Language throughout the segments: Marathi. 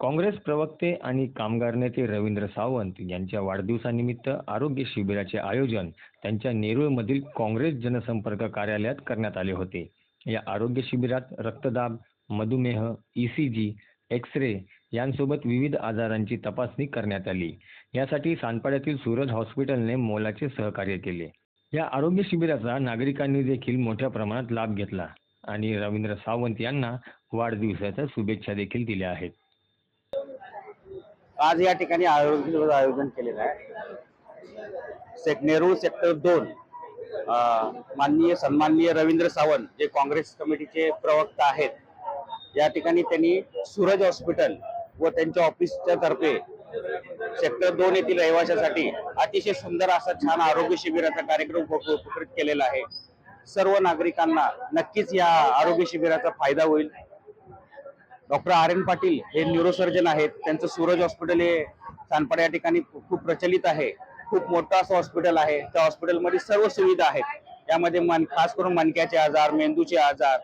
काँग्रेस प्रवक्ते आणि कामगार नेते रवींद्र सावंत यांच्या वाढदिवसानिमित्त आरोग्य शिबिराचे आयोजन त्यांच्या नेरूळमधील काँग्रेस जनसंपर्क कार्यालयात करण्यात आले होते. या आरोग्य शिबिरात रक्तदाब मधुमेह ईसीजी एक्स रे यांसोबत विविध आजारांची तपासणी करण्यात आली. यासाठी सानपाड्यातील सूरज हॉस्पिटलने मोलाचे सहकार्य केले. या आरोग्य शिबिराचा नागरिकांनी देखील मोठ्या प्रमाणात लाभ घेतला आणि रवींद्र सावंत यांना वाढदिवसाच्या शुभेच्छा देखील दिल्या आहेत. आज या ठिकाणी आरोग्य आयोजन केलेलं आहे. सेक नेरूळ सेक्टर दोन माननीय सन्माननीय रवींद्र सावंत जे काँग्रेस कमिटीचे प्रवक्ता आहेत या ठिकाणी त्यांनी सूरज हॉस्पिटल व त्यांच्या ऑफिसच्या तर्फे सेक्टर दोन येथील रहिवाशासाठी अतिशय सुंदर असा छान आरोग्य शिबिराचा कार्यक्रम उपकृत केलेला आहे. सर्व नागरिकांना नक्कीच या आरोग्य शिबिराचा फायदा होईल. डॉक्टर आर एन पाटील हे न्यूरोसर्जन आहेत. त्यांचं सूरज हॉस्पिटल हे सानपाडा या ठिकाणी खूप प्रचलित आहे. खूप मोठं असं हॉस्पिटल आहे. त्या हॉस्पिटलमध्ये सर्व सुविधा आहेत. यामध्ये मन खास करून मणक्याचे आजार मेंदूचे आजार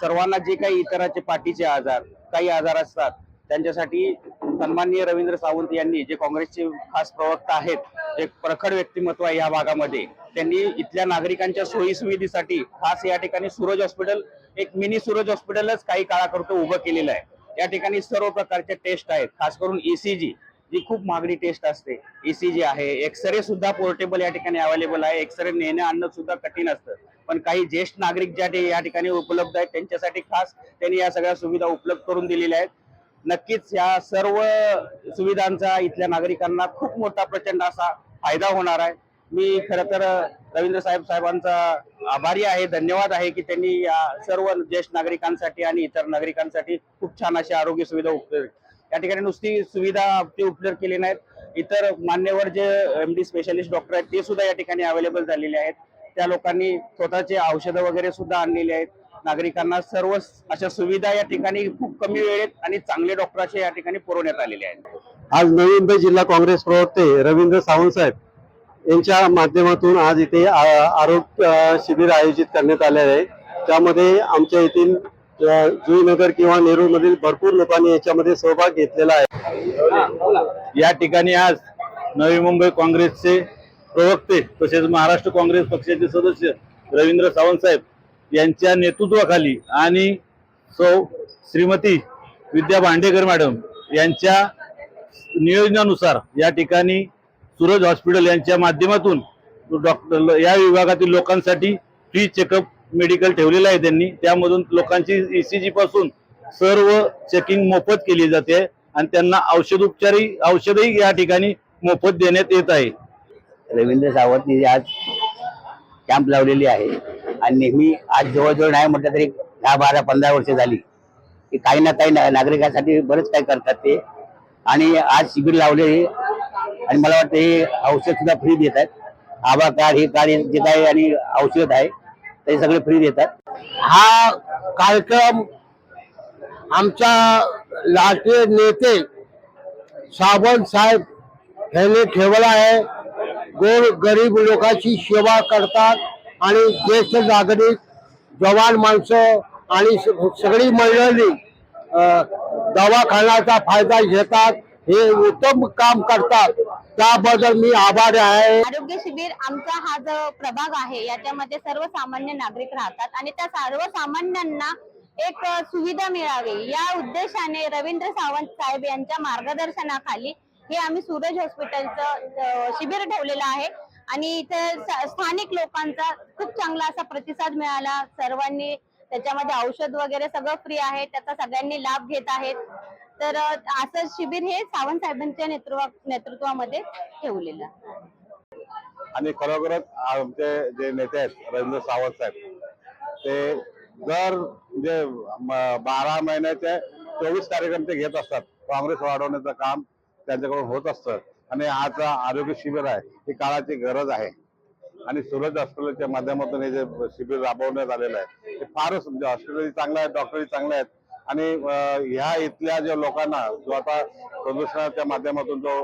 सर्वांना जे काही इतराचे पाठीचे आजार काही आजार असतात त्यांच्यासाठी सन्माननीय रवींद्र सावंत यांनी जे काँग्रेसचे खास प्रवक्ता आहेत एक प्रखर व्यक्तिमत्व आहे या भागामध्ये त्यांनी इथल्या नागरिकांच्या सोयी सुविधेसाठी खास या ठिकाणी सूरज हॉस्पिटल एक मिनी सूरज हॉस्पिटलच काही काळाकरता उभं केलेलं आहे. या ठिकाणी सर्व प्रकारच्या टेस्ट आहेत खास करून ईसीजी जी खूप महागडी टेस्ट असते. ईसीजी आहे एक्सरे सुद्धा पोर्टेबल या ठिकाणी अवेलेबल आहे एक्सरे नेणं आणणं सुद्धा कठीण असतं. पण काही ज्येष्ठ नागरिक ज्या या ठिकाणी उपलब्ध आहेत त्यांच्यासाठी खास त्यांनी या सगळ्या सुविधा उपलब्ध करून दिलेल्या आहेत. नक्कीच या सर्व सुविधांचा इथल्या नागरिकांना खूप मोठा प्रचंड असा फायदा होणार आहे. मी खर तर रवींद्र साहेब साहेबांचा आभारी आहे धन्यवाद आहे की त्यांनी या सर्व ज्येष्ठ नागरिकांसाठी आणि इतर नागरिकांसाठी खूप छान अशी आरोग्य सुविधा उपलब्ध या ठिकाणी नुसती सुविधा ते उपलब्ध केली नाहीत. इतर मान्यवर जे एम डी स्पेशालिस्ट डॉक्टर आहेत ते सुद्धा या ठिकाणी अवेलेबल झालेले आहेत. त्या लोकांनी स्वतःचे औषधं वगैरे सुद्धा आणलेली आहेत. नागरिकांना सर्व अशा सुविधा या ठिकाणी खूप कमी वेळेत आणि चांगले डॉक्टरांचे या ठिकाणी पुरवण्यात आलेले आहेत. आज नवी मुंबई जिल्हा काँग्रेस प्रवक्ते रवींद्र सावंत साहेब यांच्या माध्यमातून आज इथे आरोग्य शिबिर आयोजित करण्यात आले आहे. त्यामध्ये आमच्या येथील जुईनगर किंवा नेरूळ मधील भरपूर लोकांनी याच्यामध्ये सहभाग घेतलेला आहे. या ठिकाणी आज नवी मुंबई काँग्रेसचे प्रवक्ते तसेच महाराष्ट्र काँग्रेस पक्षाचे सदस्य रवींद्र सावंत साहेब यांच्या नेतृत्वाखाली आणि सौ श्रीमती विद्या भांडेकर मॅडम यांच्या नियोजनानुसार या ठिकाणी सूरज हॉस्पिटल यांच्या माध्यमातून डॉक्टर या विभागातील लोकांसाठी फ्री चेकअप मेडिकल ठेवलेलं आहे त्यांनी. त्यामधून लोकांची ई सी पासून सर्व चेकिंग मोफत केली जाते आणि त्यांना औषध उपचारही औषधही या ठिकाणी मोफत देण्यात येत आहे. रवींद्र सावंत आज कॅम्प लावलेली आहे. आणि नेहमी आज जवळजवळ नाही म्हटलं तरी दहा बारा पंधरा वर्ष झाली. की काही ना काही नागरिकांसाठी बरंच काही करतात ते. आणि आज शिबिर लावले आणि मला वाटतं हे औषध सुद्धा फ्री देत आहेत आभा कार्ड हे कार्ड जे काही आणि औषध आहे ते सगळे फ्री देतात. हा कार्यक्रम आमच्या लाडके नेते सावंत साहेब यांनी ठेवला आहे. गोर गरीब लोकांची सेवा करतात. आणि ज्येष्ठ नागरिक जवान माणसं आणि सगळी मंडळी दवाखान्याचा फायदा घेतात हे उत्तम काम करतात. त्याबद्दल मी आभार आहे. आरोग्य शिबिर आमचा हा जो प्रभाग आहे याच्यामध्ये सर्वसामान्य नागरिक राहतात आणि त्या सर्वसामान्यांना एक सुविधा मिळावी. या उद्देशाने रवींद्र सावंत साहेब यांच्या मार्गदर्शनाखाली हे आम्ही सूरज हॉस्पिटलचं शिबिर ठेवलेलं आहे. आणि इथे स्थानिक लोकांचा खूप चांगला असा प्रतिसाद मिळाला. सर्वांनी त्याच्यामध्ये औषध वगैरे सगळं फ्री आहे. त्याचा सगळ्यांनी लाभ घेत आहेत. तर असं शिबिर हे सावंत साहेबांच्या नेतृत्वा नेतृत्वामध्ये ठेवलेलं. आहे. आणि खरोखरच आमचे जे नेते आहेत रवींद्र सावंत साहेब ते दर म्हणजे बारा महिन्याचे चोवीस कार्यक्रम ते घेत असतात. काँग्रेस वाढवण्याचं काम त्यांच्याकडून होत असतं. आणि आज आरोग्य शिबिर आहे ही काळाची गरज आहे. आणि सूरज हॉस्पिटलच्या माध्यमातून हे जे शिबिर राबवण्यात आलेलं आहे ते फारच म्हणजे हॉस्पिटलही चांगलं आहे डॉक्टरही चांगले आहेत. आणि ह्या इथल्या ज्या लोकांना जो आता प्रदूषणाच्या माध्यमातून जो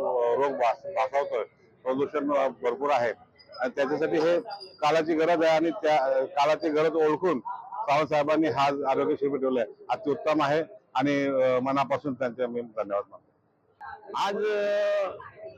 रोग भासवतोय प्रदूषण भरपूर आहे. आणि त्याच्यासाठी हे काळाची गरज आहे आणि त्या काळाची गरज ओळखून सावंतसाहेबांनी हा आरोग्य शिबिर ठेवलं आहे अतिउत्तम आहे आणि मनापासून त्यांचे मी धन्यवाद मानतो. आज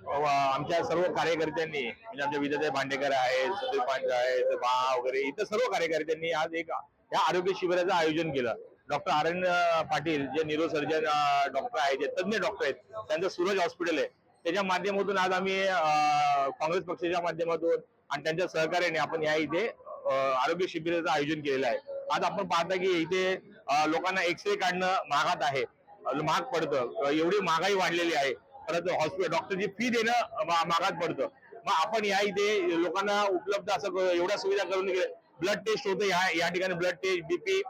आमच्या सर्व कार्यकर्त्यांनी म्हणजे आमच्या विजय भांडेकर आहेत सुधीर पांडे आहेत बा वगैरे इतर सर्व कार्यकर्त्यांनी आज एक या आरोग्य शिबिराचं आयोजन केलं. डॉक्टर आर्यन पाटील जे न्यूरो सर्जन डॉक्टर आहेत जे तज्ञ डॉक्टर आहेत त्यांचं सूरज हॉस्पिटल आहे. त्याच्या माध्यमातून आज आम्ही काँग्रेस पक्षाच्या माध्यमातून आणि त्यांच्या सहकार्याने आपण या इथे आरोग्य शिबिराचं आयोजन केलेलं आहे. आज आपण पाहता की इथे लोकांना लोकांना एक्सरे काढणं महागात आहे. महाग पडतं. एवढी महागाई वाढलेली आहे. परत हॉस्पिटल डॉक्टरची फी देणं महागात पडतं. मग आपण या इथे लोकांना उपलब्ध असं एवढ्या सुविधा करून ब्लड टेस्ट होतं या या ठिकाणी ब्लड टेस्ट बीपी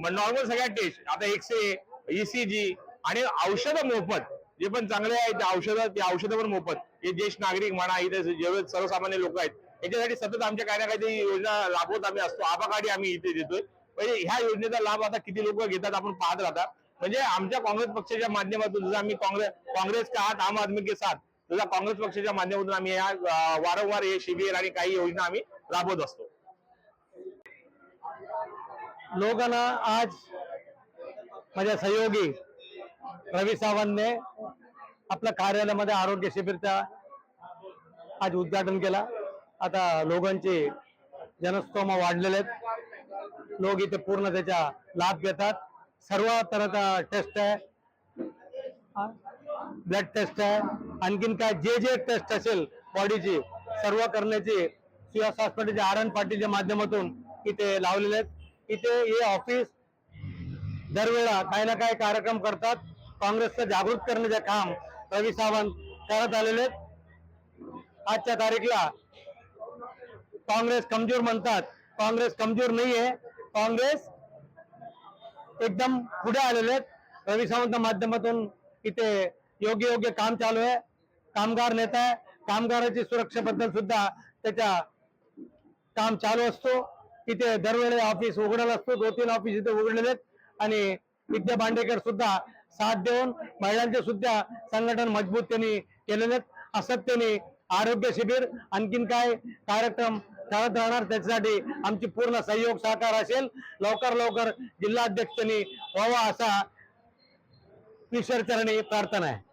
नॉर्मल सगळ्या टेस्ट आता एक्सरे ईसीजी आणि औषधं मोफत. जे पण चांगले आहेत ते औषधं ते औषधं पण मोफत. हे ज्येष्ठ नागरिक म्हणा इथे जेवढे सर्वसामान्य लोक आहेत याच्यासाठी सतत आमच्या काही ना काहीतरी योजना राबवत आम्ही असतो. आबाकाडी आम्ही इथे देतोय. म्हणजे ह्या योजनेचा लाभ आता किती लोक घेतात आपण पाहत राहतात म्हणजे आमच्या काँग्रेस पक्षाच्या माध्यमातून जसं आम्ही काँग्रेस काँग्रेस का हात आम आदमी के साथ तसं काँग्रेस पक्षाच्या माध्यमातून आम्ही या वारंवार हे शिबिर आणि काही योजना आम्ही राबवत असतो. लोकांना आज माझ्या सहयोगी रवी सावंतने आपल्या कार्यालयामध्ये आरोग्य शिबिरचा आज उद्घाटन केला. आता लोकांचे जनस्तोम वाढलेले आहेत. लोक इथे पूर्ण त्याचा लाभ घेतात. सर्व तऱ्हेचा टेस्ट आहे. ब्लड टेस्ट आहे. आणखीन काय जे जे टेस्ट असेल बॉडीची सर्व करण्याची सुहास हॉस्पिटलच्या आर एन पाटीलच्या माध्यमातून इथे लावलेले आहेत. इथे हे ऑफिस दरवेळा काही ना काही कार्यक्रम करतात. काँग्रेसचं जागृत करण्याचे काम रवी सावंत करत आलेले आहेत. आजच्या तारीखला काँग्रेस कमजोर म्हणतात. काँग्रेस कमजोर नाही आहे काँग्रेस एकदम पुढे आलेले आहेत. रवी सावंत माध्यमातून इथे योग्य योग्य काम चालू आहे. कामगार नेता आहे. कामगाराची सुरक्षेबद्दल सुद्धा त्याच्या काम चालू असतो. इथे दरवेळी ऑफिस उघडलेलं असतो. दोन तीन ऑफिस इथे उघडलेले आहेत. आणि विद्या भांडेकर सुद्धा साथ देऊन महिलांचे सुद्धा संघटन मजबूत त्यांनी केलेले आहेत. असत त्यांनी आरोग्य शिबिर आणखीन काय कार्यक्रम चालत राहणार त्याच्यासाठी आमची पूर्ण सहयोग सहकार असेल. लवकर लवकर जिल्हाध्यक्षांनी व्हावा असा ईश्वरचरणी प्रार्थना आहे.